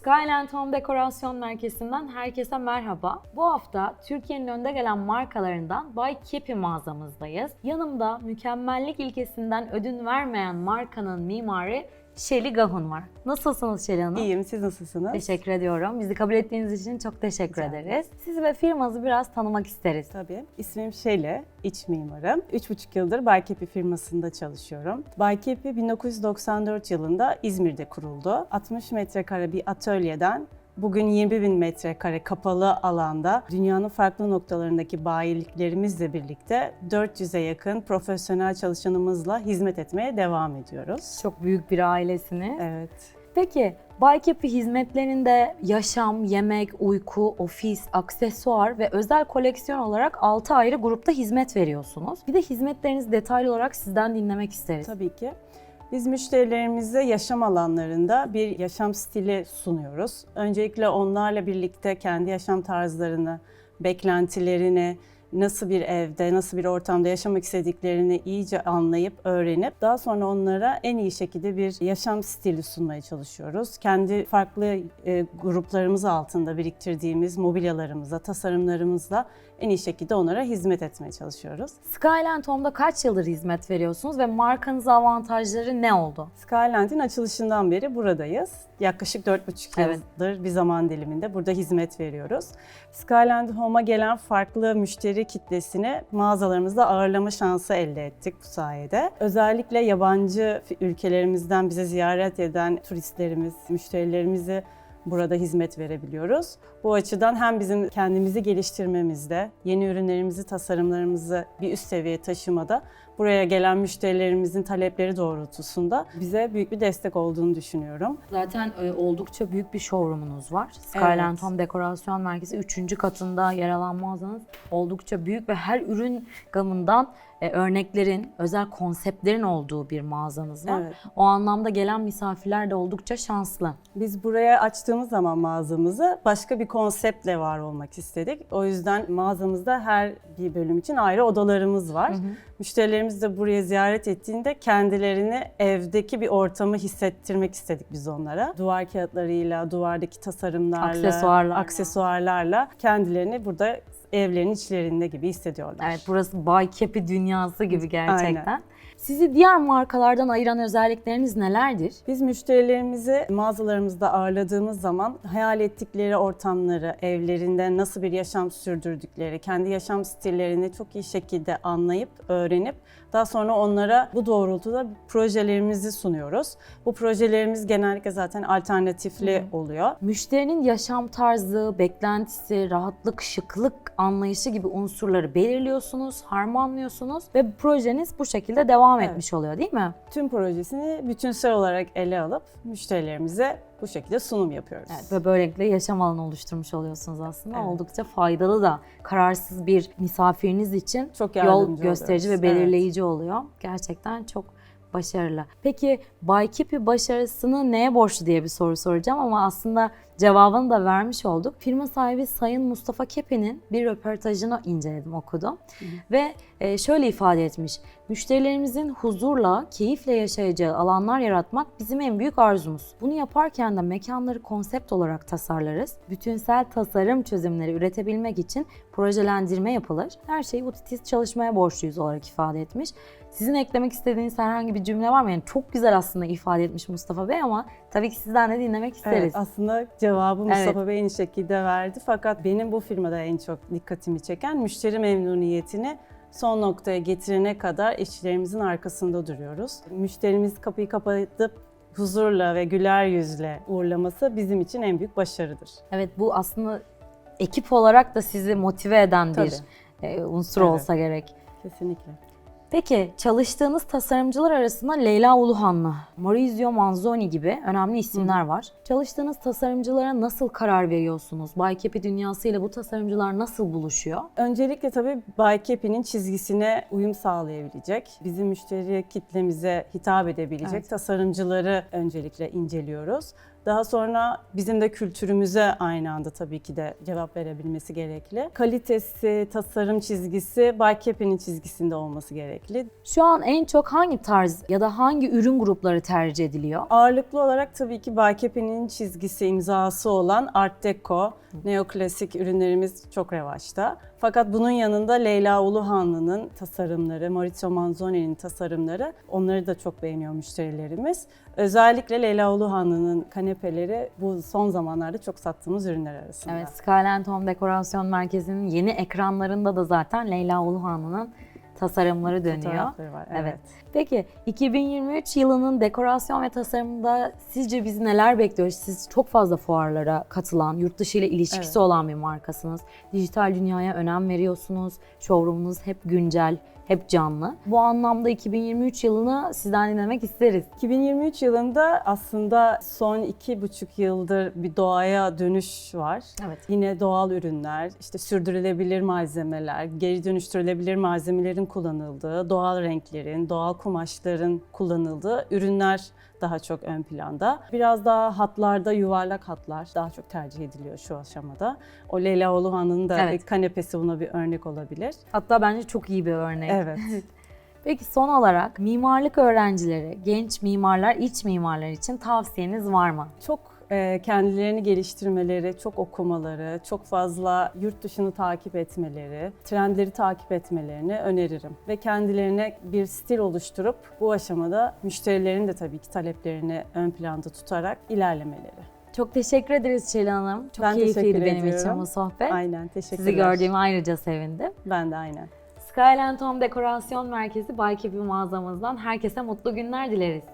Skyland Home Dekorasyon Merkezi'nden herkese merhaba. Bu hafta Türkiye'nin önde gelen markalarından Bay Kepi mağazamızdayız. Yanımda mükemmellik ilkesinden ödün vermeyen markanın mimarı Şeli Gahun var. Nasılsınız Şeli Hanım? İyiyim, siz nasılsınız? Teşekkür ediyorum. Bizi kabul ettiğiniz için çok teşekkür Rica ederiz. Sizi ve firmanızı biraz tanımak isteriz. Tabii. İsmim Şele, iç mimarım. 3,5 yıldır Baykepi firmasında çalışıyorum. Baykepi 1994 yılında İzmir'de kuruldu. 60 metrekare bir atölyeden Bugün 20 bin metrekare kapalı alanda dünyanın farklı noktalarındaki bayiliklerimizle birlikte 400'e yakın profesyonel çalışanımızla hizmet etmeye devam ediyoruz. Çok büyük bir ailesiniz. Evet. Peki Baykepi hizmetlerinde yaşam, yemek, uyku, ofis, aksesuar ve özel koleksiyon olarak 6 ayrı grupta hizmet veriyorsunuz. Bir de hizmetlerinizi detaylı olarak sizden dinlemek isteriz. Tabii ki. Biz müşterilerimize yaşam alanlarında bir yaşam stili sunuyoruz. Öncelikle onlarla birlikte kendi yaşam tarzlarını, beklentilerini, nasıl bir evde, nasıl bir ortamda yaşamak istediklerini iyice anlayıp, öğrenip daha sonra onlara en iyi şekilde bir yaşam stili sunmaya çalışıyoruz. Kendi farklı e, gruplarımız altında biriktirdiğimiz mobilyalarımızla, tasarımlarımızla en iyi şekilde onlara hizmet etmeye çalışıyoruz. Skyland Home'da kaç yıldır hizmet veriyorsunuz ve markanızın avantajları ne oldu? Skyland'in açılışından beri buradayız. Yaklaşık 4,5 Evet. yıldır bir zaman diliminde burada hizmet veriyoruz. Skyland Home'a gelen farklı müşteri kitlesini mağazalarımızda ağırlama şansı elde ettik bu sayede. Özellikle yabancı ülkelerimizden bize ziyaret eden turistlerimiz, müşterilerimizi burada hizmet verebiliyoruz. Bu açıdan hem bizim kendimizi geliştirmemizde, yeni ürünlerimizi, tasarımlarımızı bir üst seviyeye taşımada, buraya gelen müşterilerimizin talepleri doğrultusunda bize büyük bir destek olduğunu düşünüyorum. Zaten e, oldukça büyük bir showroom'unuz var. Skyland Evet. Home Dekorasyon Merkezi 3. katında yer alan mağazanız oldukça büyük ve her ürün gamından e, örneklerin, özel konseptlerin olduğu bir mağazanız var. Evet. O anlamda gelen misafirler de oldukça şanslı. Biz buraya açtığımız zaman mağazamızı başka bir konseptle var olmak istedik. O yüzden mağazamızda her bir bölüm için ayrı odalarımız var. Müşterilerimiz de buraya ziyaret ettiğinde kendilerini evdeki bir ortamı hissettirmek istedik biz onlara. Duvar kağıtlarıyla, duvardaki tasarımlarla, Aksesuarlarla. aksesuarlarla kendilerini burada evlerin içlerinde gibi hissediyorlar. Evet burası Bay Kepi dünyası gibi gerçekten. Aynen. Sizi diğer markalardan ayıran özellikleriniz nelerdir? Biz müşterilerimizi mağazalarımızda ağırladığımız zaman hayal ettikleri ortamları, evlerinde nasıl bir yaşam sürdürdükleri, kendi yaşam stillerini çok iyi şekilde anlayıp, öğrenip daha sonra onlara bu doğrultuda projelerimizi sunuyoruz. Bu projelerimiz genellikle zaten alternatifli oluyor. Müşterinin yaşam tarzı, beklentisi, rahatlık, şıklık anlayışı gibi unsurları belirliyorsunuz, harmanlıyorsunuz ve projeniz bu şekilde devam Evet. etmiş oluyor değil mi? Tüm projesini bütünsel olarak ele alıp müşterilerimize bu şekilde sunum yapıyoruz. Evet, ve böylelikle yaşam alanı oluşturmuş oluyorsunuz aslında. Evet. Oldukça faydalı da kararsız bir misafiriniz için Çok yol gösterici oluyoruz. ve belirleyici oluyor. Gerçekten çok başarılı. Peki Bay Kipi başarısını neye borçlu diye bir soru soracağım ama aslında cevabını da vermiş olduk. Firma sahibi Sayın Mustafa Kepi'nin bir röportajını inceledim, okudum. Ve e, şöyle ifade etmiş. Müşterilerimizin huzurla, keyifle yaşayacağı alanlar yaratmak bizim en büyük arzumuz. Bunu yaparken de mekanları konsept olarak tasarlarız. Bütünsel tasarım çözümleri üretebilmek için projelendirme yapılır. Her şeyi bu titiz çalışmaya borçluyuz olarak ifade etmiş. Sizin eklemek istediğiniz herhangi bir cümle var mı? Yani çok güzel aslında ifade etmiş Mustafa Bey ama tabii ki sizden de dinlemek isteriz. Evet, aslında cevabı Evet. Mustafa Bey en şekilde verdi. Fakat benim bu firmada en çok dikkatimi çeken müşteri memnuniyetini son noktaya getirene kadar işçilerimizin arkasında duruyoruz. Müşterimiz kapıyı kapatıp huzurla ve güler yüzle uğurlaması bizim için en büyük başarıdır. Evet bu aslında ekip olarak da sizi motive eden bir Tabii. e, unsur Evet. olsa gerek. Kesinlikle. Peki çalıştığınız tasarımcılar arasında Leyla Uluhanlı, Maurizio Manzoni gibi önemli isimler var. Çalıştığınız tasarımcılara nasıl karar veriyorsunuz? Bay Kepi dünyasıyla bu tasarımcılar nasıl buluşuyor? Öncelikle tabii Bay Kepi'nin çizgisine uyum sağlayabilecek, bizim müşteri kitlemize hitap edebilecek Evet. tasarımcıları öncelikle inceliyoruz. Daha sonra bizim de kültürümüze aynı anda tabii ki de cevap verebilmesi gerekli. Kalitesi, tasarım çizgisi Bay Kepe'nin çizgisinde olması gerekli. Şu an en çok hangi tarz ya da hangi ürün grupları tercih ediliyor? Ağırlıklı olarak tabii ki Bay Kepe'nin çizgisi, imzası olan Art Deco, neoklasik ürünlerimiz çok revaçta. Fakat bunun yanında Leyla Uluhanlı'nın tasarımları, Maurizio Manzoni'nin tasarımları onları da çok beğeniyor müşterilerimiz. Özellikle Leyla Uluhanlı'nın kanepeleri bu son zamanlarda çok sattığımız ürünler arasında. Evet, Skyland Home Dekorasyon Merkezi'nin yeni ekranlarında da zaten Leyla Uluhanlı'nın tasarımları dönüyor. Var. Evet. Evet. Peki 2023 yılının dekorasyon ve tasarımında sizce bizi neler bekliyor? Siz çok fazla fuarlara katılan, yurt dışı ile ilişkisi Evet. olan bir markasınız. Dijital dünyaya önem veriyorsunuz. Showroom'unuz hep güncel, hep canlı. Bu anlamda 2023 yılını sizden dinlemek isteriz. 2023 yılında aslında son iki buçuk yıldır bir doğaya dönüş var. Evet. Yine doğal ürünler, işte sürdürülebilir malzemeler, geri dönüştürülebilir malzemelerin kullanıldığı, doğal renklerin, doğal kumaşların kullanıldığı ürünler daha çok ön planda. Biraz daha hatlarda yuvarlak hatlar daha çok tercih ediliyor şu aşamada. O Leyla Oluhan'ın da Evet. kanepesi buna bir örnek olabilir. Hatta bence çok iyi bir örnek. Evet. Peki son olarak mimarlık öğrencileri, genç mimarlar, iç mimarlar için tavsiyeniz var mı? Çok kendilerini geliştirmeleri, çok okumaları, çok fazla yurt dışını takip etmeleri, trendleri takip etmelerini öneririm. Ve kendilerine bir stil oluşturup bu aşamada müşterilerin de tabii ki taleplerini ön planda tutarak ilerlemeleri. Çok teşekkür ederiz Çelen Hanım. Çok Ben keyifliydi benim için ediyorum. bu sohbet. Aynen, teşekkürler. Sizi gördüğüme ayrıca sevindim. Ben de aynen. Skyland Home Dekorasyon Merkezi Bay Kepi mağazamızdan herkese mutlu günler dileriz.